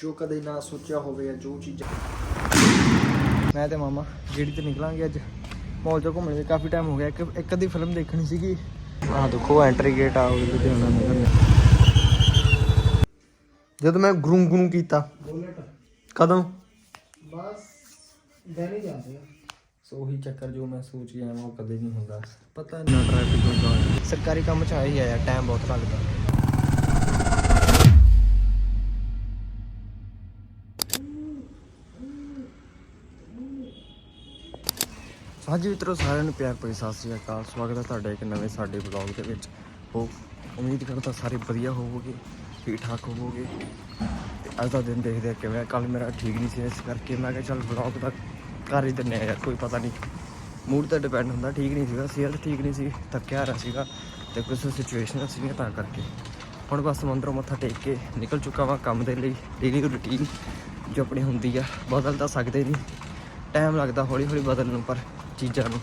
ਜੋ ਕਦੇ ਨਾ ਸੋਚਿਆ ਹੋਵੇ ਜਾਂ ਜੋ ਚੀਜ਼ਾਂ ਮੈਂ ਤੇ ਮਾਮਾ ਜਿਹੜੀ ਤੇ ਨਿਕਲਾਂਗੇ ਅੱਜ। ਮਾਲ ਚੋਂ ਘੁੰਮਣ ਲਈ ਕਾਫੀ ਟਾਈਮ ਹੋ ਗਿਆ। ਇੱਕ ਇੱਕ ਅੱਧੀ ਫਿਲਮ ਦੇਖਣੀ ਸੀਗੀ। ਆਹ ਦੇਖੋ ਐਂਟਰੀ ਗੇਟ ਆ ਉਹ ਲੁਧਿਆਣਾ ਨਗਰ ਜਦੋਂ ਮੈਂ ਗਰੂੰ ਗਰੂੰ ਕੀਤਾ। ਕਦੋਂ? ਬਸ ਦੇਣੀ ਜਾਂਦੇ। ਆ ਸੋ ਉਹੀ ਚੱਕਰ ਜੋ ਮੈਂ ਸੋਚ ਗਿਆ ਉਹ ਕਦੇ ਨਹੀਂ ਹੁੰਦਾ। ਪਤਾ ਨਹੀਂ ਟ੍ਰੈਫਿਕ ਹੁੰਦਾ ਸਰਕਾਰੀ ਕੰਮ ਚ ਆਇਆ ਹੀ ਆਇਆ ਟਾਈਮ ਬਹੁਤ ਲੱਗਦਾ। ਹਾਂਜੀ ਮਿੱਤਰੋ, ਸਾਰਿਆਂ ਨੂੰ ਪਿਆਰ ਭਰੀ ਸਤਿ ਸ੍ਰੀ ਅਕਾਲ। ਸਵਾਗਤ ਹੈ ਤੁਹਾਡਾ ਇੱਕ ਨਵੇਂ ਸਾਡੇ ਵਲੌਗ ਦੇ ਵਿੱਚ। ਹੋ, ਉਮੀਦ ਕਰਦਾ ਸਾਰੇ ਵਧੀਆ ਹੋਵੋਗੇ ਠੀਕ ਠਾਕ ਹੋਵੋਗੇ। ਤੇ ਅੱਜ ਦਾ ਦਿਨ ਦੇਖਦੇ ਆ ਕਿਵੇਂ ਕੱਲ ਮੇਰਾ ਠੀਕ ਨਹੀਂ ਸੀ, ਇਸ ਕਰਕੇ ਮੈਂ ਕਿਹਾ ਚੱਲ ਵਲੌਗ ਦਾ ਕਰ ਹੀ ਦਿੰਨੇ ਆ ਯਾਰ, ਕੋਈ ਪਤਾ ਨਹੀਂ। ਮੂਡ ਤੇ ਡਿਪੈਂਡ ਹੁੰਦਾ, ਠੀਕ ਨਹੀਂ ਸੀਗਾ, ਸਿਹਤ ਠੀਕ ਨਹੀਂ ਸੀ, ਥੱਕਿਆ ਰਿਹਾ ਸੀਗਾ ਤੇ ਕੁਝ ਸਿਚੁਏਸ਼ਨ ਸੀਗੀਆਂ ਤਾਂ ਕਰਕੇ। ਹੁਣ ਬਸ ਮੰਦਰੋਂ ਮੱਥਾ ਟੇਕ ਕੇ ਨਿਕਲ ਚੁੱਕਾ ਵਾਂ ਕੰਮ ਦੇ ਲਈ ਡੇਲੀ ਰੁਟੀਨ ਜੋ ਆਪਣੀ ਹੁੰਦੀ ਆ, ਬਦਲ ਤਾਂ ਸਕਦੇ ਨਹੀਂ। ਟਾਈਮ ਲੱਗਦਾ ਹੌਲੀ ਹੌਲੀ ਬਦਲਣ ਨੂੰ ਪਰ ਚੀਜ਼ਾਂ ਨੂੰ।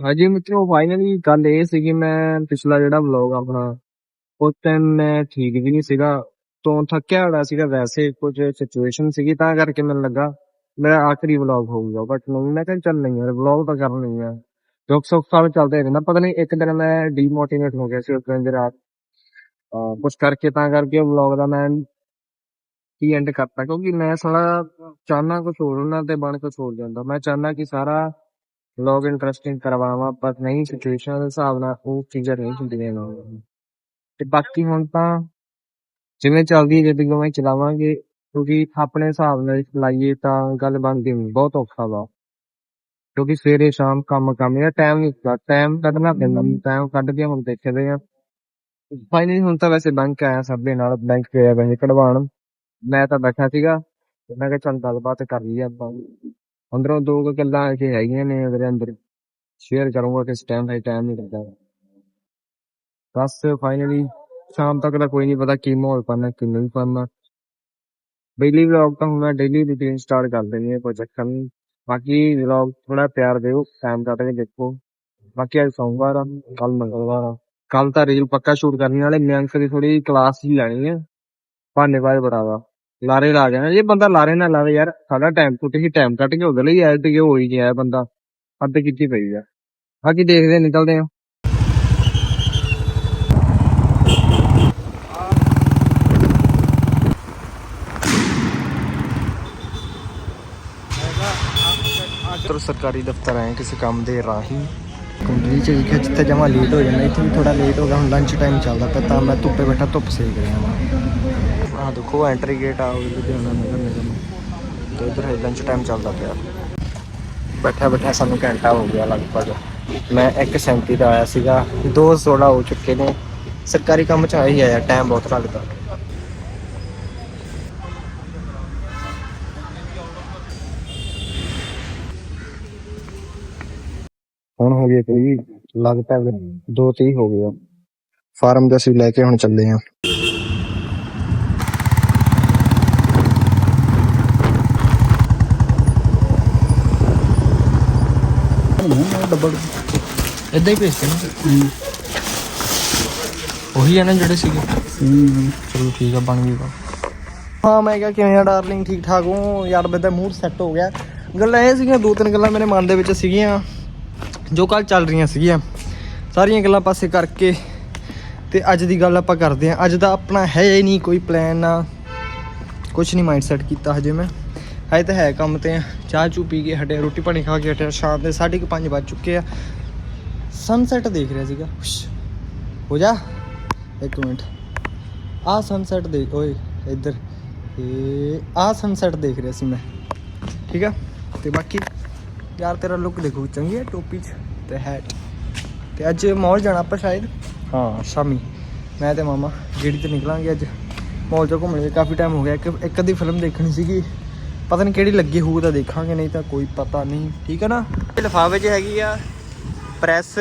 ਹਾਂਜੀ ਮਿੱਤਰੋ ਫਾਈਨਲੀ ਗੱਲ ਇਹ ਸੀਗੀ ਮੈਂ ਪਿਛਲਾ ਜਿਹੜਾ ਵਲੌਗ ਆਪਣਾ, ਉਸ ਟਾਈਮ ਮੈਂ ਠੀਕ ਵੀ ਨਹੀਂ ਸੀਗਾ। ਤੋਂ ਥੱਕਿਆ ਹੋਇਆ ਸੀਗਾ, ਵੈਸੇ ਕੁਝ ਸਿਚੁਏਸ਼ਨ ਸੀਗੀ, ਤਾਂ ਕਰਕੇ ਮੈਨੂੰ ਲੱਗਾ ਮੇਰਾ ਆਖਰੀ ਵਲੌਗ ਹੋਊਗਾ। ਬਟ ਨਹੀਂ ਮੈਂ ਕਿਹਾ ਚੱਲ ਨਹੀਂ ਯਾਰ ਵਲੌਗ ਤਾਂ ਕਰਨਾ ਹੀ। ਆ ਦੁੱਖ ਸੁੱਖ ਸਾਲ ਚੱਲਦੇ ਰਹਿੰਦਾ ਪਤਾ ਨਹੀਂ, ਇੱਕ ਦਿਨ ਮੈਂ ਡੀਮੋਟੀਵੇਟ ਹੋ ਗਿਆ ਸੀ ਉਸ ਦਿਨ ਦੀ ਰਾਤ। ਅਹ ਕੁਛ ਕਰਕੇ ਤਾਂ ਕਰਕੇ ਵਲੌਗ ਦਾ ਮੈਂ ਕੀ ਐਂਡ ਕਰਤਾ। ਕਿਉਂਕਿ ਮੈਂ ਸਾਲਾ ਚਾਹਨਾ ਕੁਛ ਹੋਰ, ਉਹਨਾਂ ਤੇ ਬਣ ਕੇ ਹੋਰ ਜਾਂਦਾ। ਮੈਂ ਚਾਹਨਾ ਕਿ ਸਾਰਾ ਵਲੌਗ ਇੰਟਰਸਟਿੰਗ ਕਰਵਾਵਾਂ ਪਰ ਨਹੀਂ ਸਿਚੁਏਸ਼ਨ ਦੇ ਹਿਸਾਬ ਨਾਲ ਉਹ ਚੀਜ਼ਾਂ ਨਹੀਂ ਹੁੰਦੀਆਂ ਤੇ ਬਾਕੀ ਹੁਣ ਤਾਂ ਜਿਵੇਂ ਚੱਲਦੀ ਹੈ ਜ਼ਿੰਦਗੀ ਉਵੇਂ ਹੀ ਚਲਾਵਾਂਗੇ ਕਿਉਂਕਿ ਆਪਣੇ ਹਿਸਾਬ ਨਾਲ ਚਲਾਈਏ ਤਾਂ ਗੱਲ ਬਣਦੀ ਨਹੀਂ ਬਹੁਤ ਔਖਾ ਵਾ। ਕਿਉਂਕਿ ਸਵੇਰੇ ਸ਼ਾਮ ਕੰਮ ਕੰਮ ਇਹ ਟਾਈਮ ਨਹੀਂ ਹੁੰਦਾ ਟਾਈਮ ਕੱਢਣਾ ਪੈਂਦਾ ਟਾਈਮ ਕੱਢ ਕੇ ਹੁਣ ਦੇਖਦੇ ਆ ਫਾਈਨਲੀ ਹੁਣ ਤਾਂ ਵੈਸੇ ਬੈਂਕ ਆਇਆ ਸਭ ਦੇ ਨਾਲ ਬੈਂਕ ਗਿਆ ਪੈਸੇ ਕਢਵਾਉਣ। ਮੈਂ ਤਾਂ ਬੈਠਾ ਸੀਗਾ ਮੈਂ ਕਿਹਾ ਚੱਲ ਗੱਲਬਾਤ ਕਰ ਲਈਏ ਆਪਾਂ। ਅੰਦਰੋਂ ਦੋ ਕੁ ਗੱਲਾਂ ਇਹ ਹੈਗੀਆਂ ਨੇ ਉਹਦੇ ਅੰਦਰ ਸ਼ੇਅਰ ਕਰੂੰਗਾ ਕਿਸ ਟਾਈਮ ਹੈ ਟਾਈਮ ਨਹੀਂ ਲੱਗਦਾ। ਬਸ ਫਾਈਨਲੀ ਸ਼ਾਮ ਤੱਕ ਦਾ ਕੋਈ ਨਹੀਂ ਪਤਾ ਕੀ ਮਾਹੌਲ ਪਾਣਾ ਕਿ ਨਹੀਂ ਪਾਣਾ ਡੇਲੀ ਵਲੌਗ ਤਾਂ ਹੁਣ ਡੇਲੀ ਰੂਟੀਨ ਸਟਾਰਟ ਕਰ ਦੇਣੀ ਹੈ ਕੋਈ ਚੱਕਰ ਨਹੀਂ ਬਾਕੀ ਵਲੌਗ ਥੋੜਾ ਪਿਆਰ ਦਿਓ ਟਾਈਮ ਕੱਢ ਕੇ ਦੇਖੋ। ਬਾਕੀ ਅੱਜ ਸੋਮਵਾਰ ਆ ਕੱਲ ਮੰਗਲਵਾਰ ਆ। ਕੱਲ ਤਾਂ ਰੀਲ ਪੱਕਾ ਸ਼ੂਟ ਕਰਨੀ ਵਾਲੇ ਮਿਆਂਕ ਦੀ ਥੋੜੀ ਕਲਾਸ ਹੀ ਲੈਣੀ ਹੈ ਭਾਨੇ ਬਾਅਦ ਬੜਾਵਾ ਲਾਰੇ ਲਾ ਜਾਣਾ ਜੇ ਬੰਦਾ ਲਾਰੇ ਨਾ ਲਾਵੇ ਯਾਰ, ਸਾਡਾ ਟਾਈਮ ਟੁੱਟ ਹੀ ਟਾਈਮ ਕੱਟ ਕੇ ਉਹਦੇ ਲਈ ਐਡ ਹੋ ਹੀ ਗਿਆ ਬੰਦਾ। ਅੱਧ ਕੀਤੀ ਪਈ ਆ। ਬਾਕੀ ਦੇਖਦੇ ਨਿਕਲਦੇ ਆ ਤਰ ਸਰਕਾਰੀ ਦਫ਼ਤਰ ਆਏ ਕਿਸੇ ਕੰਮ ਦੇ ਰਾਹੀਂ। ਕੁੰਡਲੀ ਚ ਲਿਖਿਆ ਜਿੱਥੇ ਜਮਾ ਲੇਟ ਹੋ ਜਾਂਦਾ, ਇੱਥੇ ਵੀ ਥੋੜਾ ਲੇਟ ਹੋ ਗਿਆ, ਹੁਣ ਲੰਚ ਟਾਈਮ ਚੱਲਦਾ ਪਿਆ, ਤਾਂ ਮੈਂ ਧੁੱਪੇ ਬੈਠਾ, ਧੁੱਪ ਸੇਕ ਰਿਹਾ ਹਾਂ ਆਹ ਦੇਖੋ ਐਂਟਰੀ ਗੇਟ ਆ, ਉਹ ਲੁਧਿਆਣਾ ਨਗਰ ਨਿਗਮ ਤੇ ਇਧਰ ਹੈ ਲੰਚ ਟਾਈਮ ਚੱਲਦਾ ਪਿਆ। ਬੈਠਾ ਬੈਠਾ ਸਾਨੂੰ ਘੰਟਾ ਹੋ ਗਿਆ ਲਗਭਗ। ਮੈਂ 1:37 ਦਾ ਆਇਆ ਸੀਗਾ 2:16 ਹੋ ਚੁੱਕੇ ਨੇ। ਸਰਕਾਰੀ ਕੰਮ ਚ ਆਇਆ ਹੀ ਆਇਆ ਟਾਈਮ ਬਹੁਤ ਲੱਗਦਾ ਹੁਣ ਹੋ ਗਏ ਕੋਈ ਲਗਭਗ 2:30 ਹੋ ਗਏ ਆ। ਫਾਰਮ ਦੇ ਅਸੀਂ ਲੈ ਕੇ ਹੁਣ ਚੱਲੇ ਆ। ਡੱਬਲ ਇਦਾਂ ਹੀ ਭੇਜਦੇ ਨਾ ਉਹੀ ਆ ਨਾ ਜਿਹੜੇ ਸੀਗੇ। ਚਲੋ ਠੀਕ ਆ ਬਣ ਗਈ ਹਾਂ ਮੈਂ ਕਿਹਾ ਕਿਵੇਂ ਆ ਡਾਰਲਿੰਗ? ਠੀਕ ਠਾਕ ਹੋ? ਯਾਰ ਮੇਰਾ ਮੂਡ ਸੈੱਟ ਹੋ ਗਿਆ। ਗੱਲਾਂ ਇਹ ਸੀਗੀਆਂ ਦੋ ਤਿੰਨ ਗੱਲਾਂ ਮੇਰੇ ਮਨ ਦੇ ਵਿੱਚ ਸੀਗੀਆਂ। ਜੋ ਕੱਲ ਚੱਲ ਰਹੀਆਂ ਸੀਗੀਆਂ, ਸਾਰੀਆਂ ਗੱਲਾਂ ਪਾਸੇ ਕਰਕੇ ਤੇ ਅੱਜ ਦੀ ਗੱਲ ਆਪਾਂ ਕਰਦੇ ਹਾਂ। ਅੱਜ ਦਾ ਆਪਣਾ ਹੈ ਹੀ ਨਹੀਂ ਕੋਈ ਪਲਾਨ ਨਾ ਕੁਝ ਨਹੀਂ ਮਾਈਂਡ ਸੈਟ ਕੀਤਾ ਹਜੇ ਮੈਂ। ਹਜੇ ਤਾਂ ਹੈ ਕੰਮ ਤੇ ਆ ਚਾਹ ਚੂ ਪੀ ਕੇ ਹਟੇ ਰੋਟੀ ਪਾਣੀ ਖਾ ਕੇ ਹਟੇ ਸ਼ਾਮ ਦੇ 5:30 ਵੱਜ ਚੁੱਕੇ ਆ। ਸਨਸੈਟ ਦੇਖ ਰਿਹਾ ਸੀਗਾ। ਹੁਸ਼। ਹੋ ਜਾ। ਇੱਕ ਮਿੰਟ। ਆ ਸਨਸੈਟ ਦੇਖ ਓਏ, ਇੱਧਰ। ਇਹ ਆ ਸਨਸੈਟ ਦੇਖ ਰਿਹਾ ਸੀ ਮੈਂ। ਠੀਕ ਆ? ਤੇ ਬਾਕੀ ਯਾਰ ਤੇਰਾ ਲੁੱਕ ਦੇਖੋ ਚੰਗੀ ਹੈ ਟੋਪੀ 'ਚ ਤੇ ਹੈਟ ਤੇ ਅੱਜ ਮਾਲ ਜਾਣਾ ਆਪਾਂ ਸ਼ਾਇਦ? ਹਾਂ। ਸ਼ਾਮੀ। ਮੈਂ ਤੇ ਮਾਮਾ ਜਿਹੜੀ ਤੇ ਨਿਕਲਾਂਗੇ ਅੱਜ। ਮਾਲ ਚੋਂ ਘੁੰਮਣ ਲਈ ਕਾਫੀ ਟਾਈਮ ਹੋ ਗਿਆ। ਇੱਕ ਇੱਕ ਅੱਧੀ ਫਿਲਮ ਦੇਖਣੀ ਸੀਗੀ। ਪਤਾ ਨਹੀਂ ਕਿਹੜੀ ਲੱਗੀ ਹੋਊ ਤਾਂ ਦੇਖਾਂਗੇ ਨਹੀਂ ਤਾਂ ਕੋਈ ਪਤਾ ਨਹੀਂ। ਠੀਕ ਹੈ ਨਾ? ਲਿਫਾਫੇ 'ਚ ਹੈਗੀ ਆ ਪ੍ਰੈਸ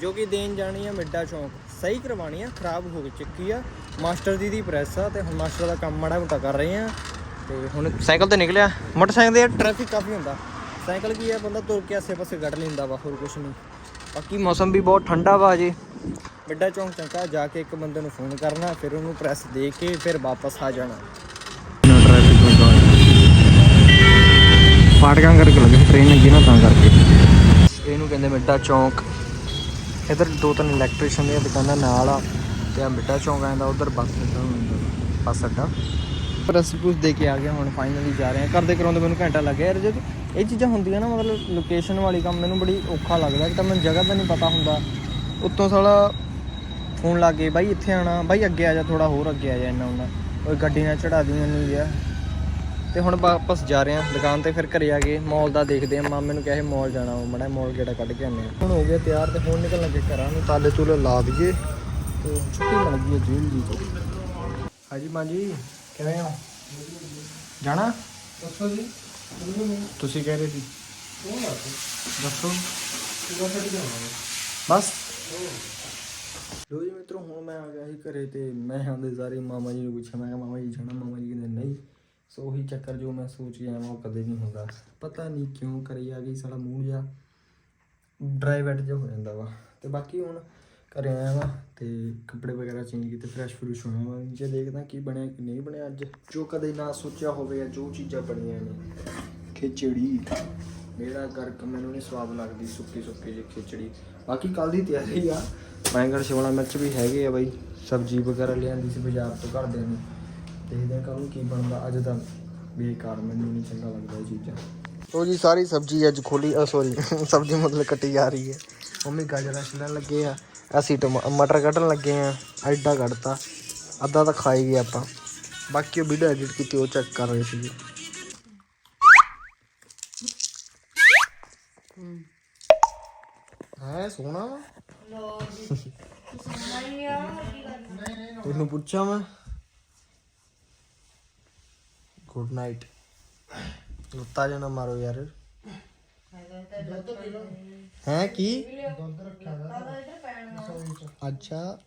ਜੋ ਕਿ ਦੇਣ ਜਾਣੀ ਆ ਮਿੱਡਾ ਚੌਂਕ। ਸਹੀ ਕਰਵਾਉਣੀ ਆ ਖਰਾਬ ਹੋ ਗਈ ਚੱਕੀ ਆ। ਮਾਸਟਰ ਦੀ ਦੀ ਪ੍ਰੈਸ ਆ ਤੇ ਹੁਣ ਮਾਸਟਰ ਦਾ ਕੰਮ ਮਾੜਾ ਮੋਟਾ ਕਰ ਰਹੇ ਆ। ਤੇ ਹੁਣ ਸਾਈਕਲ ਤੇ ਨਿਕਲਿਆ। ਮੋਟਰਸਾਈਕਲ ਤੇ ਟ੍ਰੈਫਿਕ ਕਾਫੀ ਹੁੰਦਾ। ਸਾਈਕਲ ਕੀ ਆ ਬੰਦਾ ਤੁਰ ਕੇ ਆਸੇ ਪਾਸੇ ਕੱਢ ਲੈਂਦਾ ਵਾ ਹੋਰ ਕੁਝ ਨਹੀਂ। ਬਾਕੀ ਮੌਸਮ ਵੀ ਬਹੁਤ ਠੰਡਾ ਵਾ ਜੀ। ਵੱਡਾ ਚੌਂਕ ਚੰਕਾ ਜਾ ਕੇ ਇੱਕ ਬੰਦੇ ਨੂੰ ਫੋਨ ਕਰਨਾ ਫਿਰ ਉਹਨੂੰ ਪ੍ਰੈਸ ਦੇ ਕੇ ਫਿਰ ਵਾਪਸ ਆ ਜਾਣਾ। ਟ੍ਰੈਫਿਕ ਲੱਗਾ ਫਾਟਕਾਂ ਕਰਕੇ ਲੱਗੇ ਟ੍ਰੇਨ ਲੱਗੀ ਨਾ ਤਾਂ ਕਰਕੇ। ਇਹਨੂੰ ਕਹਿੰਦੇ ਮਿੱਡਾ ਚੌਂਕ। ਇਧਰ ਦੋ ਤਿੰਨ ਇਲੈਕਟ੍ਰੀਸ਼ੀਅਨ ਦੀਆਂ ਦੁਕਾਨਾਂ ਨਾਲ ਆ ਤੇ ਆ ਮਿੱਡਾ ਚੌਂਕ ਆਂਦਾ ਉਧਰ ਬੱਸ ਅੱਡਾ ਹੁੰਦਾ ਬੱਸ ਅੱਡਾ। ਪ੍ਰੈਸ ਪੂਸ ਦੇ ਕੇ ਆ ਗਿਆ ਹੁਣ ਫਾਈਨਲੀ ਜਾ ਰਹੇ ਆ ਕਰਦੇ ਕਰਾਉਂਦੇ ਮੈਨੂੰ ਘੰਟਾ ਲੱਗਿਆ ਯਾਰ ਜਦ। ਇਹ ਚੀਜ਼ਾਂ ਹੁੰਦੀਆਂ ਨਾ, ਮਤਲਬ ਲੋਕੇਸ਼ਨ ਵਾਲੀ ਕੰਮ ਮੈਨੂੰ ਬੜੀ ਔਖਾ ਲੱਗਦਾ ਕਿ ਤਾਂ ਮੈਨੂੰ ਜਗ੍ਹਾ ਦਾ ਨਹੀਂ ਪਤਾ ਹੁੰਦਾ। ਉੱਤੋਂ ਸਾਲਾ ਫੋਨ ਲਾ ਕੇ, ਬਾਈ, ਇੱਥੇ ਆਣਾ ਬਾਈ, ਅੱਗੇ ਆ ਜਾ ਥੋੜਾ ਹੋਰ ਅੱਗੇ ਆ ਜਾ, ਇੰਨਾ ਹੁੰਦਾ। ਉਹ ਗੱਡੀ ਨਾਲ ਚੜਾ ਦੀ ਮੈਨੂੰ ਗਿਆ ਤੇ ਹੁਣ ਵਾਪਸ ਜਾ ਰਹੇ ਆ ਦੁਕਾਨ ਤੇ ਫਿਰ ਘਰੇ ਆ ਗਏ ਮਾਲ ਦਾ ਦੇਖਦੇ ਆ ਮਾਮੇ ਨੂੰ ਕਿਹਾ ਸੀ ਮਾਲ ਜਾਣਾ, ਉਹ ਮੜਾ ਮਾਲ ਗੇੜਾ ਕੱਢ ਕੇ ਆਉਂਦੇ ਆ ਹੁਣ ਹੋ ਗਿਆ ਤਿਆਰ ਤੇ ਹੁਣ ਨਿਕਲ ਲੱਗੇ ਘਰਾਂ ਨੂੰ, ਤਾਲੇ ਤੂਲੇ ਲਾ ਦਈਏ ਤੇ ਛੁੱਟੀ ਮਿਲ ਗਈ ਹੈ ਜੇਲ੍ਹ ਦੀ। ਹਾਂਜੀ ਮਾਂ ਜੀ, ਕਿਵੇਂ ਹੋ? ਜਾਣਾ? ਦੱਸੋ ਜੀ। ਤੁਸੀਂ ਕਹਿ ਰਹੇ ਸੀ। ਦੱਸੋ। ਬਸ ਲੋ ਜੀ ਮਿੱਤਰੋ ਹੁਣ ਮੈਂ ਆ ਗਿਆ ਸੀ ਘਰੇ ਤੇ ਮੈਂ ਆਂਦੇ ਸਾਰੇ ਮਾਮਾ ਜੀ ਨੂੰ ਪੁੱਛਿਆ ਮੈਂ ਕਿਹਾ ਮਾਮਾ ਜੀ ਜਾਣਾ? ਮਾਮਾ ਜੀ ਕਹਿੰਦੇ ਨਹੀਂ। ਸੋ ਉਹੀ ਚੱਕਰ ਜੋ ਮੈਂ ਸੋਚ ਕੇ ਆਇਆ ਉਹ ਕਦੇ ਨਹੀਂ ਹੁੰਦਾ। ਪਤਾ ਨਹੀਂ ਕਿਉਂ ਕਰੀ ਆ ਗਈ ਸਾਡਾ ਮੂੰਹ ਜਿਹਾ ਡਰਾਈ ਵੈਟ ਜਿਹਾ ਹੋ ਜਾਂਦਾ ਵਾ। ਤੇ ਬਾਕੀ ਹੁਣ ਘਰੇ ਆਇਆ ਵਾ ਤੇ ਕੱਪੜੇ ਵਗੈਰਾ ਚੇਂਜ ਕੀਤੇ ਫਰੈਸ਼ ਫਰੂਸ਼ ਹੋਇਆ ਵਾ। ਜੇ ਦੇਖਦਾ ਕੀ ਬਣਿਆ, ਕਿ ਨਹੀਂ ਬਣਿਆ ਅੱਜ। ਜੋ ਕਦੇ ਨਾ ਸੋਚਿਆ ਹੋਵੇ ਜਾਂ ਜੋ ਚੀਜ਼ਾਂ ਬਣੀਆਂ ਨੇ, ਖਿਚੜੀ। ਮੇਰਾ ਗਰਕ ਮੈਨੂੰ ਨਹੀਂ ਸਵਾਦ ਲੱਗਦੀ, ਸੁੱਕੀ ਸੁੱਕੀ ਜਿਹੀ ਖਿਚੜੀ। ਬਾਕੀ ਕੱਲ ਦੀ ਤਿਆਰੀ ਆ। ਬੈਂਗਣ ਸ਼ਿਮਲਾ ਮਿਰਚ ਵੀ ਹੈਗੇ ਆ ਬਾਈ। ਸਬਜ਼ੀ ਵਗੈਰਾ ਲਿਆਂਦੀ ਸੀ ਬਾਜ਼ਾਰ ਤੋਂ ਘਰਦਿਆਂ ਨੂੰ। ਦੇਖਦੇ ਆ ਕੱਲ ਕੀ ਬਣਦਾ। ਅੱਜ ਤਾਂ ਬੇਕਾਰ, ਮੈਨੂੰ ਨਹੀਂ ਚੰਗਾ ਲੱਗਦਾ ਇਹ ਚੀਜ਼ਾਂ। ਉਹ ਜੀ, ਸਾਰੀ ਸਬਜ਼ੀ ਅੱਜ ਖੋਲੀ। ਸੌਰੀ ਸਬਜ਼ੀ ਮਤਲਬ ਕੱਟੀ ਜਾ ਰਹੀ ਹੈ। ਮੰਮੀ ਗਾਜਰਾਂ ਛਿਲਣ ਲੱਗੇ ਆ। ਅਸੀਂ ਟਮਾ- ਮਟਰ ਕੱਢਣ ਲੱਗੇ ਆ ਐਡਾ ਕੱਢਤਾ। ਅੱਧਾ ਤਾਂ ਖਾਈ ਗਏ ਆਪਾਂ। ਬਾਕੀ ਉਹ ਵੀਡੀਓ ਐਡਿਟ ਕੀਤੀ ਉਹ ਚੈੱਕ ਕਰ ਰਹੇ ਸੀ ਹੈ। ਸੋਹਣਾ ਤੈਨੂੰ ਪੁੱਛਾਂ ਮੈਂ? ਗੁੱਡ ਨਾਈਟ ਲੁੱਤਾ ਜਣਾ ਮਾਰੋ ਯਾਰ। ਹੈ ਕੀ? ਅੱਛਾ।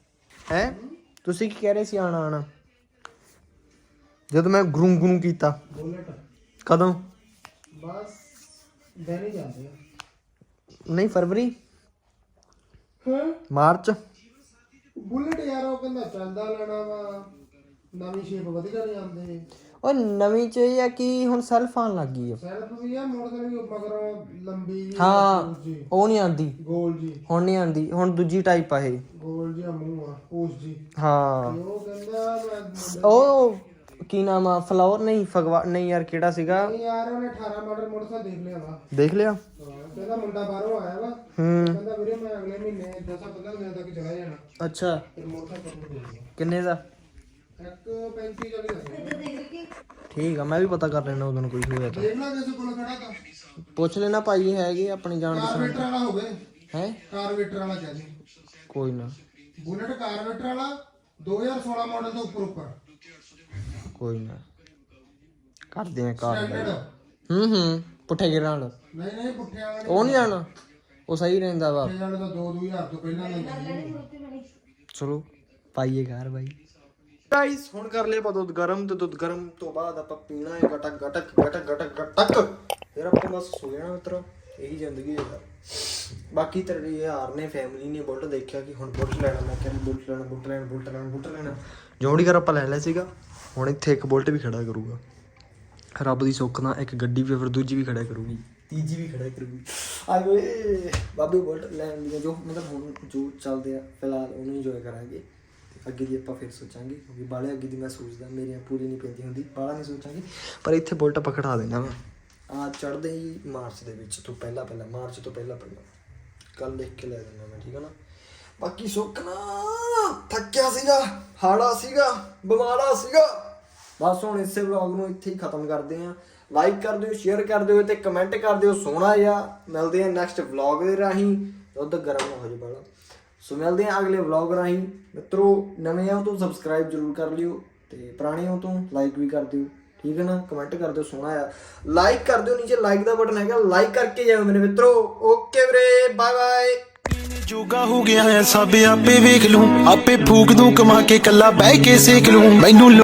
ਹੈ? ਤੁਸੀਂ ਕੀ ਕਹਿ ਰਹੇ ਸੀ ਆਣਾ ਆਣਾ? ਜਦ ਮੈਂ ਗਰੂ ਗਰੂ ਕੀਤਾ। ਬੁਲਟ। ਕਦੋਂ? ਬਸ ਦਿਨ ਹੀ ਜਾਂਦੇ ਆ ਨਹੀਂ ਫਰਵਰੀ? ਹਾਂ? ਮਾਰਚ? ਬੁਲਟ ਯਾਰ ਉਹ ਕਹਿੰਦਾ ਚੱਲਦਾ ਲੈਣਾ ਵਾ। ਨਵੀਂ ਸ਼ੇਪ ਵਧੀਆ ਨਹੀਂ ਆਉਂਦੇ। ਉਹ ਨਵੀਂ ਚ ਇਹ ਆ ਕਿ ਹੁਣ ਸੈਲਫ ਆਉਣ ਲੱਗ ਗਈ ਆ। ਸੈਲਫ ਵੀ ਆ ਮੋਟਰਸਾਈਕਲ ਵੀ ਮਗਰੋਂ ਲੰਬੀ ਹਾਂ ਜੀ ਉਹ ਨਹੀਂ ਆਂਦੀ ਗੋਲ ਜੀ। ਹੁਣ ਨਹੀਂ ਆਂਦੀ ਹੁਣ ਦੂਜੀ ਟਾਈਪ ਆ ਇਹ। ਗੋਲ ਜਿਹਾ ਮੂੰਹ ਆ ਪੂਛ ਜੀ। ਹਾਂ। ਉਹ ਕਹਿੰਦਾ ਉਹ ਕੀ ਨਾਮ ਆ ਫਲਾਵਰ ਨਹੀਂ ਫਗਵਾ ਨਹੀਂ ਯਾਰ ਕਿਹੜਾ ਸੀਗਾ? ਨਹੀਂ ਯਾਰ ਉਹਨੇ 18 ਮਾਡਲ ਮੋਟਰਸਾਈਕਲ ਦੇਖ ਲਿਆ ਵਾ। ਦੇਖ ਲਿਆ? ਕਹਿੰਦਾ ਮੁੰਡਾ ਬਾਹਰੋਂ ਆਇਆ ਵਾ। ਹੂੰ। ਕਹਿੰਦਾ ਵੀਰੇ ਮੈਂ ਅਗਲੇ ਮਹੀਨੇ 10 15 ਦਿਨ ਤੱਕ ਚਲਾ ਜਾਣਾ। ਅੱਛਾ। ਫਿਰ ਮੋਟਰਸਾਈਕਲ ਕਿੰਨੇ ਦਾ? ਇੱਕ 35 ਚਾਲੀ ਦਾ। ਠੀਕ ਆ ਮੈਂ ਵੀ ਪਤਾ ਕਰ ਲੈਣਾ ਉਦੋਂ ਕੋਈ ਹੋਇਆ ਤਾਂ। ਦੇਖ ਲਾ ਕਿਸੇ ਕੋਲ ਖੜਾ ਤਾਂ। ਪੁੱਛ ਲੈਣਾ ਭਾਈ ਹੈਗੇ ਆਪਣੇ ਜਾਣ ਪਛਾਣ ਕਾਰਵੇਟਰ ਵਾਲਾ ਹੋਵੇ। ਹੈ? ਕਾਰਵੇਟਰ ਵਾਲਾ ਚਾਹੀਦਾ ਕੋਈ ਨਾ। ਬੁਲਟ ਕਾਰਵੇਟਰ ਵਾਲਾ 2016 ਮਾਡਲ ਤੋਂ ਉੱਪਰ ਉੱਪਰ। ਕੋਈ ਨਾ। ਕਰਦੇ ਆ ਕਾਰ ਸਟੈਂਡਰਡ ਹੂੰ ਹੂੰ ਪੁੱਠੇ ਗਿਰਾਂ ਨਾਲ ਨਹੀਂ ਨਹੀਂ ਪੁੱਠਿਆਂ ਵਾਲੇ ਉਹ ਨਹੀਂ ਜਾਣਾ ਉਹ ਸਹੀ ਰਹਿੰਦਾ ਵਾ। ਪੁੱਠੇ ਵਾਲੇ ਤਾਂ 2 2000 ਤੋਂ ਪਹਿਲਾਂ ਲੈਂਦੇ ਚਲੋ ਪਾਈਏ ਘਰ ਬਾਈ। ਗਾਇਸ ਹੁਣ ਕਰ ਲਿਆ ਆਪਾਂ ਦੁੱਧ ਗਰਮ ਤੇ ਦੁੱਧ ਗਰਮ ਤੋਂ ਬਾਅਦ ਆਪਾਂ ਪੀਣਾ ਹੈ ਗਟਕ ਗਟਕ ਗਟਕ ਗਟਕ ਗਟਕ ਫਿਰ ਆਪਾਂ ਬਸ ਸੋ ਜਾਣਾ ਮਿੱਤਰੋ ਇਹੀ ਜ਼ਿੰਦਗੀ ਹੈ। ਬਾਕੀ ਤੇਰੇ ਯਾਰ ਨੇ ਫੈਮਿਲੀ ਨੇ ਬੁਲਟ ਦੇਖਿਆ ਕਿ ਹੁਣ ਬੁਲਟ ਲੈਣਾ, ਮੈਂ ਕਿਹਾ ਬੁਲਟ ਲੈਣਾ ਬੁਲਟ ਲੈਣਾ ਬੁਲਟ ਲੈਣਾ ਬੁਲਟ ਲੈਣਾ। ਜੋੜੀ ਕਰ ਆਪਾਂ ਲੈ ਲਿਆ ਸੀਗਾ, ਹੁਣ ਇੱਥੇ ਇੱਕ ਬੁਲਟ ਵੀ ਖੜਾ ਕਰੂਗਾ। ਰੱਬ ਦੀ ਸੁੱਖ ਨਾਲ ਇੱਕ ਗੱਡੀ ਵੀ, ਫਿਰ ਦੂਜੀ ਵੀ ਖੜਾ ਕਰੂਗੀ, ਤੀਜੀ ਵੀ ਖੜਾ ਕਰੂਗੀ। ਆਏ ਓਏ ਬਾਬੇ ਬੁਲਟ ਲੈਣ ਦੀ ਜੋ ਮਤਲਬ ਹੁਣ ਜੋ ਚੱਲਦੇ ਆ, ਫਿਲਹਾਲ ਉਹਨੂੰ ਇੰਜੋਏ ਕਰਾਂਗੇ। ਅੱਗੇ ਦੀ ਆਪਾਂ ਫਿਰ ਸੋਚਾਂਗੇ, ਕਿਉਂਕਿ ਬਾਲੇ ਅੱਗੇ ਦੀ ਮੈਂ ਸੋਚਦਾ, ਮੇਰੀਆਂ ਪੂਰੀ ਨਹੀਂ ਪੈਂਦੀ ਹੁੰਦੀ ਬਾਲਾ ਨਹੀਂ ਸੋਚਾਂਗੇ। ਪਰ ਇੱਥੇ ਬੁਲਟ ਪਕੜਾ ਦੇਣਾ ਮੈਂ ਆ ਚੜਦੇ ਹੀ ਮਾਰਚ ਦੇ ਵਿੱਚ ਤੋਂ ਪਹਿਲਾਂ ਪਹਿਲਾਂ, ਮਾਰਚ ਤੋਂ ਪਹਿਲਾਂ ਪਹਿਲਾਂ। ਕੱਲ ਲਿਖ ਕੇ ਲੈ ਦਿੰਦਾ ਮੈਂ, ਠੀਕ ਹੈ ਨਾ? ਬਾਕੀ ਸੁੱਖ ਥੱਕਿਆ ਸੀਗਾ, ਹਾੜਾ ਸੀਗਾ, ਬਿਮਾਰਾ ਸੀਗਾ। ਬਸ ਹੁਣ ਇਸੇ ਵਲੌਗ ਨੂੰ ਇੱਥੇ ਹੀ ਖਤਮ ਕਰਦੇ ਆਂ। ਲਾਈਕ ਕਰ ਦਿਓ ਸ਼ੇਅਰ ਕਰ ਦਿਓ ਤੇ ਕਮੈਂਟ ਕਰ ਦਿਓ, ਸੋਹਣਾ ਜਿਹਾ। ਮਿਲਦੇ ਆਂ ਨੈਕਸਟ ਵਲੌਗ ਦੇ ਰਾਹੀਂ। ਦੁੱਧ ਗਰਮ ਹੋ ਜਾਏ ਬਾਲਾ ਸੋ ਮਿਲਦੇ ਆਂ ਅਗਲੇ ਵਲੌਗ ਰਾਹੀਂ। ਮਿੱਤਰੋ, ਨਵੇਂ ਆਓ ਤੋਂ ਸਬਸਕ੍ਰਾਈਬ ਜਰੂਰ ਕਰ ਲਿਓ ਤੇ ਪੁਰਾਣੇ ਹੋ ਤੋਂ ਲਾਈਕ ਵੀ ਕਰ ਦਿਓ। ਠੀਕ ਹੈ ਨਾ? ਕਮੈਂਟ ਕਰ ਦਿਓ, ਸੋਹਣਾ ਆ। ਲਾਈਕ ਕਰ ਦਿਓ, ਨੀਚੇ ਲਾਈਕ ਦਾ ਬਟਨ ਹੈਗਾ ਲਾਈਕ ਕਰਕੇ ਜਾਓ ਮੇਰੇ ਮਿੱਤਰੋ। ਓਕੇ ਵੀਰੇ ਬਾਏ ਬਾਏ ਜੋਗਾ ਹੋ ਗਿਆ ਐ ਸਭ ਆਪੇ ਵੇਖ ਲੂੰ ਆਪੇ ਫੂਕ ਦੂੰ, ਕਮਾ ਕੇ ਕੱਲਾ ਬਹਿ ਕੇ ਸੇਕ ਲੂੰ ਮੈਨੂੰ